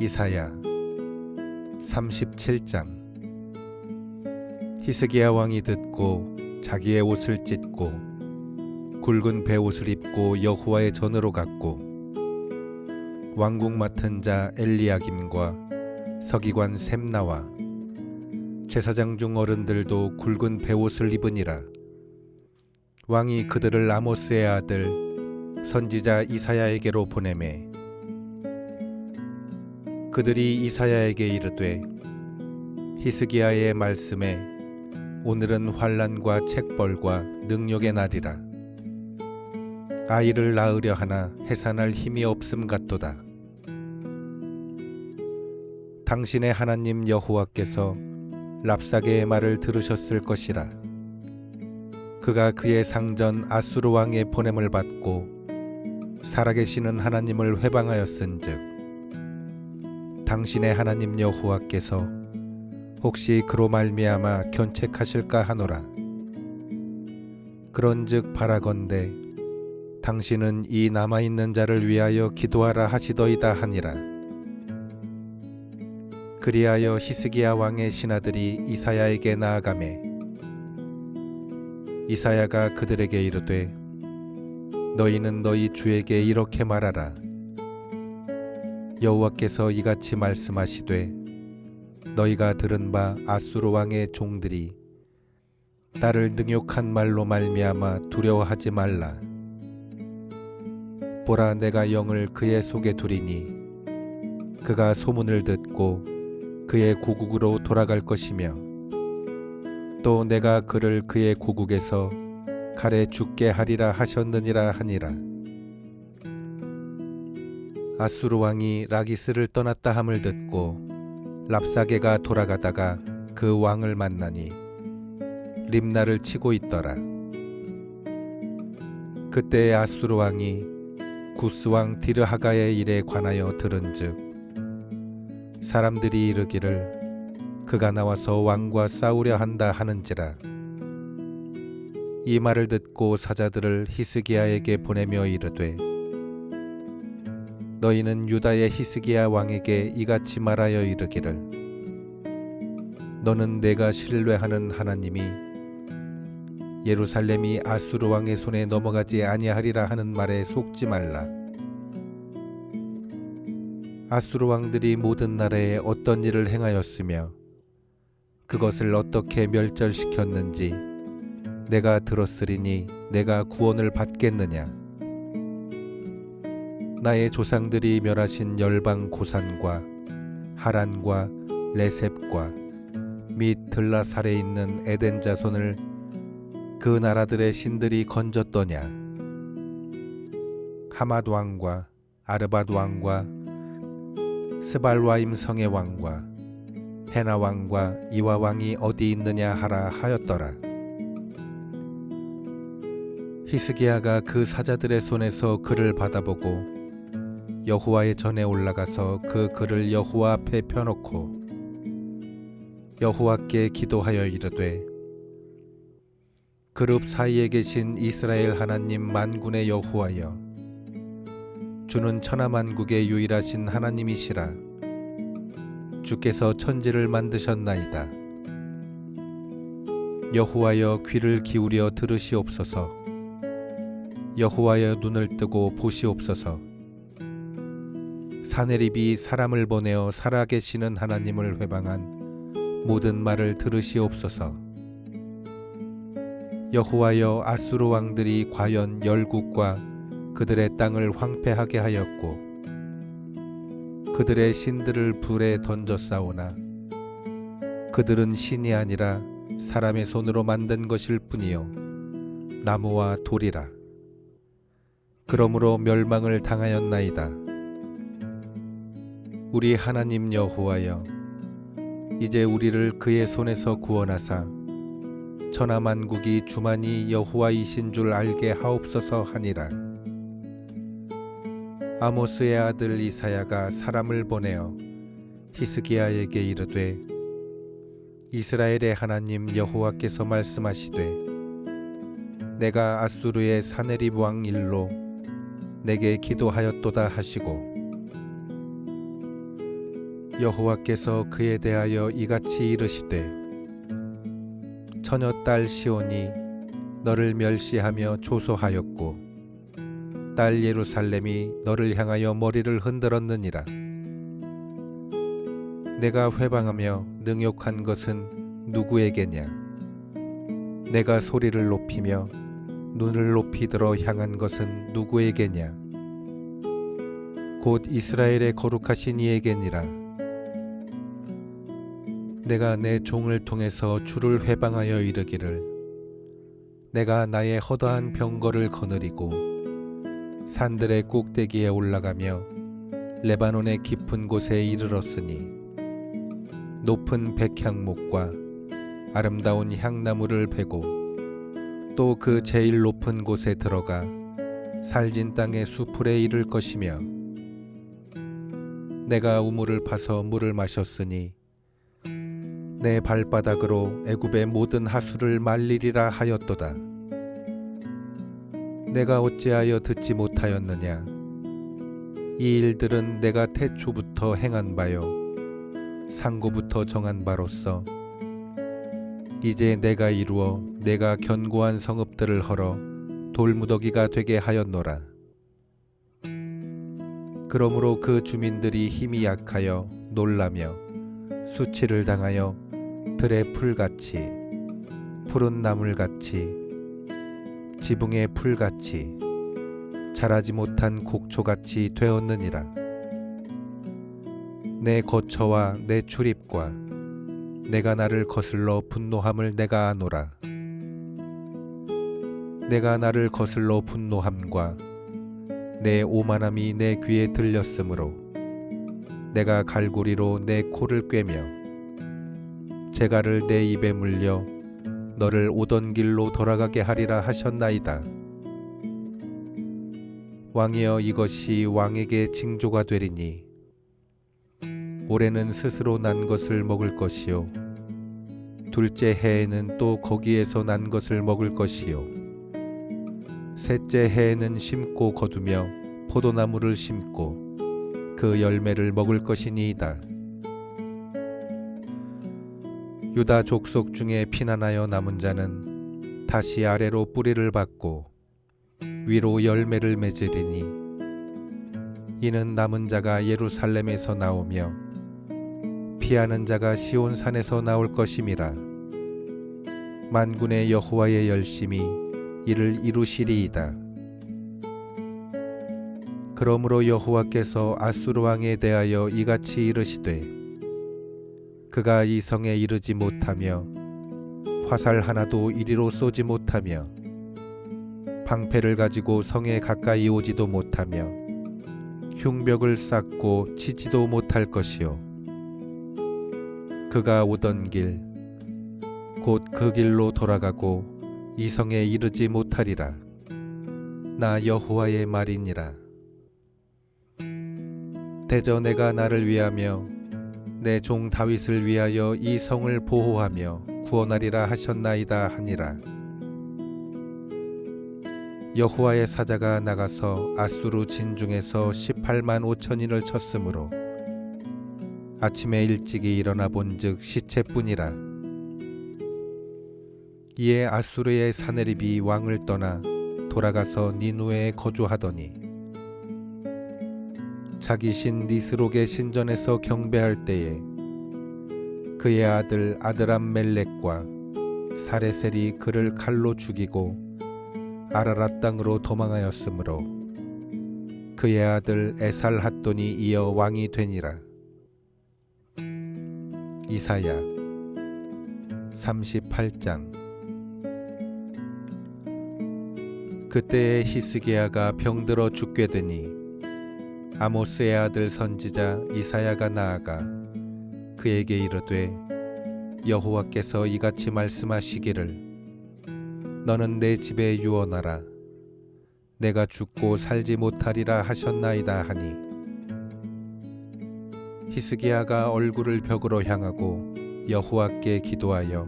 이사야 37장 히스기야 왕이 듣고 자기의 옷을 찢고 굵은 베옷을 입고 여호와의 전으로 갔고 왕궁 맡은 자 엘리야김과 서기관 셈나와 제사장 중 어른들도 굵은 베옷을 입으니라. 왕이 그들을 아모스의 아들 선지자 이사야에게로 보내매 그들이 이사야에게 이르되 히스기야의 말씀에 오늘은 환란과 책벌과 능력의 날이라. 아이를 낳으려 하나 해산할 힘이 없음 같도다. 당신의 하나님 여호와께서 랍사게의 말을 들으셨을 것이라. 그가 그의 상전 아수르 왕의 보냄을 받고 살아계시는 하나님을 회방하였은즉 당신의 하나님 여호와께서 혹시 그로 말미암아 견책하실까 하노라. 그런즉 바라건대 당신은 이 남아 있는 자를 위하여 기도하라 하시더이다 하니라. 그리하여 히스기야 왕의 신하들이 이사야에게 나아가매 이사야가 그들에게 이르되 너희는 너희 주에게 이렇게 말하라 여호와께서 이같이 말씀하시되 너희가 들은 바 아수르 왕의 종들이 나를 능욕한 말로 말미암아 두려워하지 말라. 보라 내가 영을 그의 속에 두리니 그가 소문을 듣고 그의 고국으로 돌아갈 것이며 또 내가 그를 그의 고국에서 칼에 죽게 하리라 하셨느니라 하니라 아수르 왕이 라기스를 떠났다 함을 듣고 랍사게가 돌아가다가 그 왕을 만나니 림나를 치고 있더라. 그때 아수르 왕이 구스 왕 디르하가의 일에 관하여 들은즉 사람들이 이르기를 그가 나와서 왕과 싸우려 한다 하는지라 이 말을 듣고 사자들을 히스기야에게 보내며 이르되 너희는 유다의 히스기야 왕에게 이같이 말하여 이르기를 너는 내가 신뢰하는 하나님이 예루살렘이 아수르 왕의 손에 넘어가지 아니하리라 하는 말에 속지 말라. 아수르 왕들이 모든 나라에 어떤 일을 행하였으며 그것을 어떻게 멸절시켰는지 내가 들었으리니 내가 구원을 받겠느냐 나의 조상들이 멸하신 열방 고산과 하란과 레셉과 및 들라살에 있는 에덴 자손을 그 나라들의 신들이 건졌더냐? 하맛 왕과 아르밧 왕과 스발와임 성의 왕과 헤나 왕과 이와 왕이 어디 있느냐 하라 하였더라. 히스기야가 그 사자들의 손에서 그를 받아보고 여호와의 전에 올라가서 그 글을 여호와 앞에 펴놓고 여호와께 기도하여 이르되 그룹 사이에 계신 이스라엘 하나님 만군의 여호와여 주는 천하 만국의 유일하신 하나님이시라. 주께서 천지를 만드셨나이다. 여호와여 귀를 기울여 들으시옵소서. 여호와여 눈을 뜨고 보시옵소서 사내립이 사람을 보내어 살아계시는 하나님을 회방한 모든 말을 들으시옵소서. 여호와여 아수르 왕들이 과연 열국과 그들의 땅을 황폐하게 하였고 그들의 신들을 불에 던져 싸우나 그들은 신이 아니라 사람의 손으로 만든 것일 뿐이요 나무와 돌이라 그러므로 멸망을 당하였나이다. 우리 하나님 여호와여 이제 우리를 그의 손에서 구원하사 천하 만국이 주만이 여호와이신 줄 알게 하옵소서 하니라. 아모스의 아들 이사야가 사람을 보내어 히스기야에게 이르되 이스라엘의 하나님 여호와께서 말씀하시되 내가 아수르의 사네립 왕 일로 내게 기도하였도다 하시고 여호와께서 그에 대하여 이같이 이르시되 처녀 딸 시온이 너를 멸시하며 조소하였고 딸 예루살렘이 너를 향하여 머리를 흔들었느니라. 내가 회방하며 능욕한 것은 누구에게냐? 내가 소리를 높이며 눈을 높이 들어 향한 것은 누구에게냐? 곧 이스라엘의 거룩하신 이에게니라 내가 내 종을 통해서 주를 회방하여 이르기를. 내가 나의 허다한 병거를 거느리고 산들의 꼭대기에 올라가며 레바논의 깊은 곳에 이르렀으니 높은 백향목과 아름다운 향나무를 베고 또 그 제일 높은 곳에 들어가 살진 땅의 수풀에 이를 것이며 내가 우물을 파서 물을 마셨으니 내 발바닥으로 애굽의 모든 하수를 말리리라 하였도다. 내가 어찌하여 듣지 못하였느냐? 이 일들은 내가 태초부터 행한 바요, 상고부터 정한 바로서 이제 내가 이루어 내가 견고한 성읍들을 헐어 돌무더기가 되게 하였노라. 그러므로 그 주민들이 힘이 약하여 놀라며 수치를 당하여 들의 풀같이 푸른 나물같이 지붕의 풀같이 자라지 못한 곡초같이 되었느니라. 내 거처와 내 출입과 내가 나를 거슬러 분노함을 내가 아노라. 내가 나를 거슬러 분노함과 내 오만함이 내 귀에 들렸으므로 내가 갈고리로 내 코를 꿰며 재갈을 내 입에 물려 너를 오던 길로 돌아가게 하리라 하셨나이다. 왕이여 이것이 왕에게 징조가 되리니 올해는 스스로 난 것을 먹을 것이요 둘째 해에는 또 거기에서 난 것을 먹을 것이요 셋째 해에는 심고 거두며 포도나무를 심고 그 열매를 먹을 것이니이다. 유다 족속 중에 피난하여 남은 자는 다시 아래로 뿌리를 받고 위로 열매를 맺으리니 이는 남은 자가 예루살렘에서 나오며 피하는 자가 시온 산에서 나올 것임이라 만군의 여호와의 열심이 이를 이루시리이다. 그러므로 여호와께서 아수르 왕에 대하여 이같이 이르시되 그가 이 성에 이르지 못하며 화살 하나도 이리로 쏘지 못하며 방패를 가지고 성에 가까이 오지도 못하며 흉벽을 쌓고 치지도 못할 것이요. 그가 오던 길 곧 그 길로 돌아가고 이 성에 이르지 못하리라. 나 여호와의 말이니라. 대저 내가 나를 위하며 내 종 다윗을 위하여 이 성을 보호하며 구원하리라 하셨나이다 하니라. 여호와의 사자가 나가서 아수르 진중에서 18만 5천인을 쳤으므로 아침에 일찍이 일어나 본즉 시체뿐이라. 이에 아수르의 사내립이 왕을 떠나 돌아가서 니누에 거주하더니 자기 신 니스록의 신전에서 경배할 때에 그의 아들 아드람 멜렉과 사레셀이 그를 칼로 죽이고 아라라 땅으로 도망하였으므로 그의 아들 에살 핫돈이 이어 왕이 되니라. 이사야 38장 그때에 히스기야가 병들어 죽게 되니 아모스의 아들 선지자 이사야가 나아가 그에게 이르되 여호와께서 이같이 말씀하시기를 너는 내 집에 유언하라. 내가 죽고 살지 못하리라 하셨나이다 하니. 히스기야가 얼굴을 벽으로 향하고 여호와께 기도하여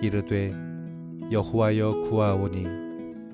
이르되 여호와여 구하오니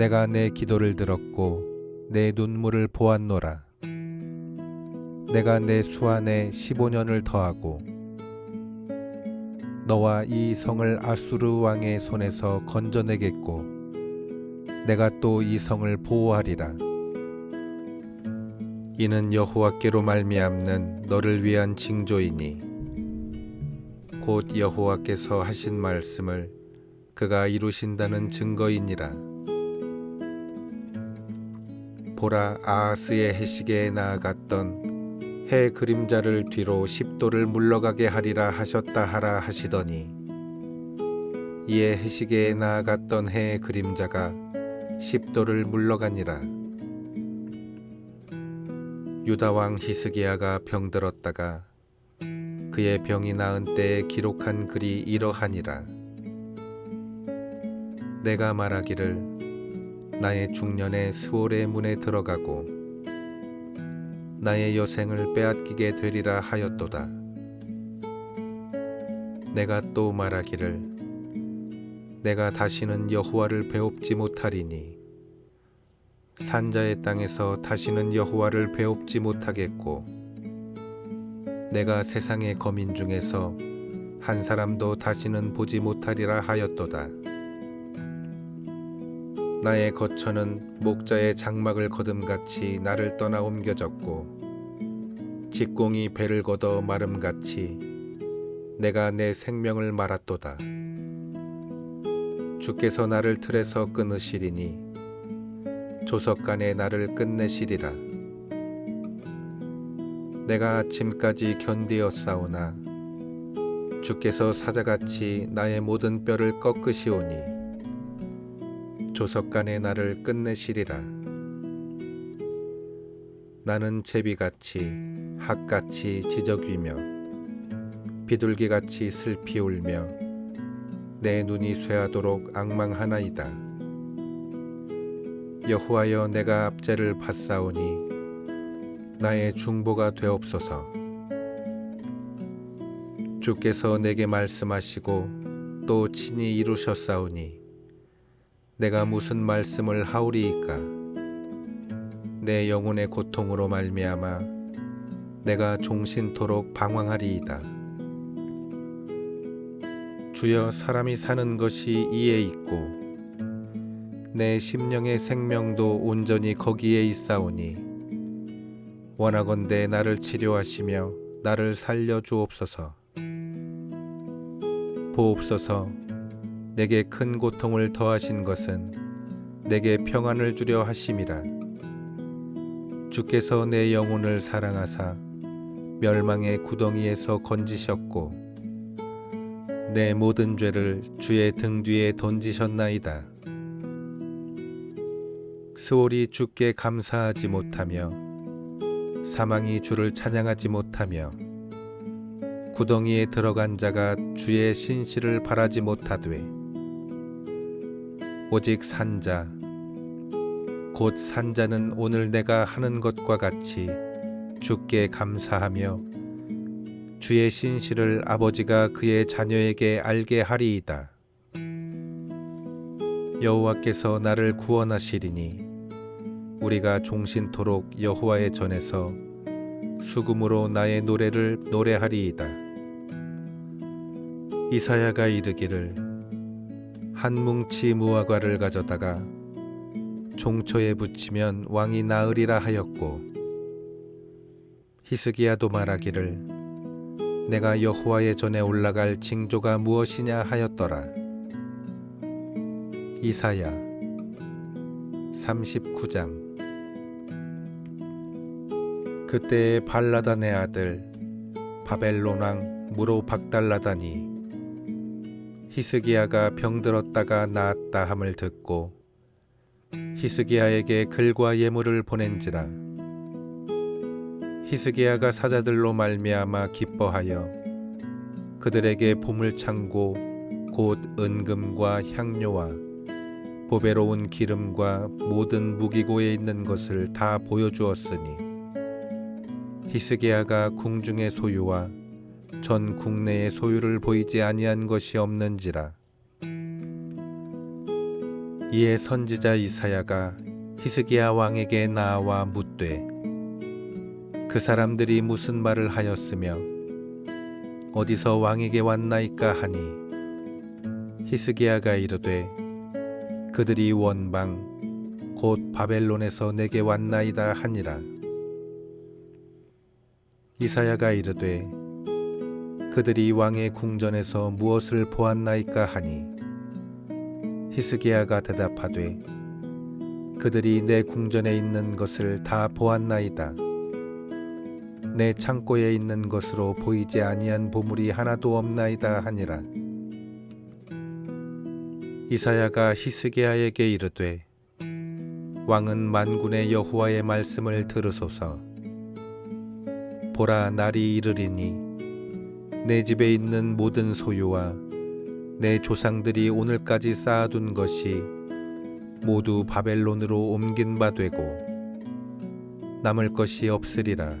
내가 내 기도를 들었고 내 눈물을 보았노라. 내가 내 수안에 15년을 더하고 너와 이 성을 아수르 왕의 손에서 건져내겠고 내가 또 이 성을 보호하리라. 이는 여호와께로 말미암는 너를 위한 징조이니 곧 여호와께서 하신 말씀을 그가 이루신다는 증거이니라 보라 아하스의 해시계에 나아갔던 해 그림자를 뒤로 십도를 물러가게 하리라 하셨다 하라 하시더니 이에 해시계에 나아갔던 해의 그림자가 십도를 물러가니라. 유다 왕 히스기야가 병들었다가 그의 병이 나은 때에 기록한 글이 이러하니라. 내가 말하기를 나의 중년에 스월의 문에 들어가고 나의 여생을 빼앗기게 되리라 하였도다. 내가 또 말하기를 내가 다시는 여호와를 배웁지 못하리니 산자의 땅에서 다시는 여호와를 배웁지 못하겠고 내가 세상의 거민 중에서 한 사람도 다시는 보지 못하리라 하였도다. 나의 거처는 목자의 장막을 거둠같이 나를 떠나 옮겨졌고 직공이 배를 걷어 마름같이 내가 내 생명을 말았도다. 주께서 나를 틀에서 끊으시리니 조석간에 나를 끝내시리라. 내가 아침까지 견디었사오나 주께서 사자같이 나의 모든 뼈를 꺾으시오니 조석간에 나를 끝내시리라. 나는 제비같이 학같이 지저귀며 비둘기같이 슬피 울며 내 눈이 쇠하도록 앙망하나이다. 여호와여 내가 압제를 받사오니 나의 중보가 되옵소서. 주께서 내게 말씀하시고 또 친히 이루셨사오니 내가 무슨 말씀을 하오리이까? 내 영혼의 고통으로 말미암아 내가 종신토록 방황하리이다. 주여 사람이 사는 것이 이에 있고 내 심령의 생명도 온전히 거기에 있사오니 원하건대 나를 치료하시며 나를 살려 주옵소서. 보옵소서 내게 큰 고통을 더하신 것은 내게 평안을 주려 하심이라. 주께서 내 영혼을 사랑하사 멸망의 구덩이에서 건지셨고 내 모든 죄를 주의 등 뒤에 던지셨나이다. 스월이 주께 감사하지 못하며 사망이 주를 찬양하지 못하며 구덩이에 들어간 자가 주의 신실을 바라지 못하되 오직 산자 곧 산자는 오늘 내가 하는 것과 같이 주께 감사하며 주의 신실을 아버지가 그의 자녀에게 알게 하리이다. 여호와께서 나를 구원하시리니 우리가 종신토록 여호와의 전에서 수금으로 나의 노래를 노래하리이다. 이사야가 이르기를 한 뭉치 무화과를 가져다가 종초에 붙이면 왕이 나으리라 하였고 히스기야도 말하기를 내가 여호와의 전에 올라갈 징조가 무엇이냐 하였더라. 이사야 39장. 그때에 발라단의 아들 바벨론 왕 무로 박달라단이 히스기야가 병들었다가 나았다 함을 듣고 히스기야에게 글과 예물을 보낸지라. 히스기야가 사자들로 말미암아 기뻐하여 그들에게 보물 창고 곧 은금과 향료와 보배로운 기름과 모든 무기고에 있는 것을 다 보여주었으니 히스기야가 궁중의 소유와 전 국내의 소유를 보이지 아니한 것이 없는지라. 이에 선지자 이사야가 히스기야 왕에게 나와 묻되 그 사람들이 무슨 말을 하였으며 어디서 왕에게 왔나이까 하니? 히스기야가 이르되 그들이 원방 곧 바벨론에서 내게 왔나이다 하니라. 이사야가 이르되 그들이 왕의 궁전에서 무엇을 보았나이까 하니 히스기야가 대답하되 그들이 내 궁전에 있는 것을 다 보았나이다. 내 창고에 있는 것으로 보이지 아니한 보물이 하나도 없나이다 하니라. 이사야가 히스기야에게 이르되 왕은 만군의 여호와의 말씀을 들으소서. 보라 날이 이르리니 내 집에 있는 모든 소유와 내 조상들이 오늘까지 쌓아둔 것이 모두 바벨론으로 옮긴 바 되고 남을 것이 없으리라.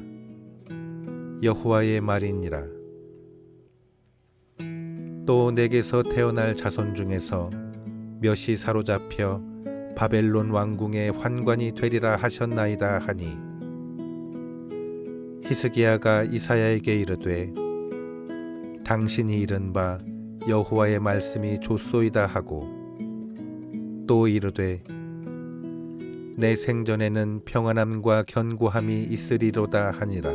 여호와의 말이니라. 또 내게서 태어날 자손 중에서 몇이 사로잡혀 바벨론 왕궁의 환관이 되리라 하셨나이다 하니 히스기야가 이사야에게 이르되 당신이 이른 바 여호와의 말씀이 좋소이다 하고 또 이르되 내 생전에는 평안함과 견고함이 있으리로다 하니라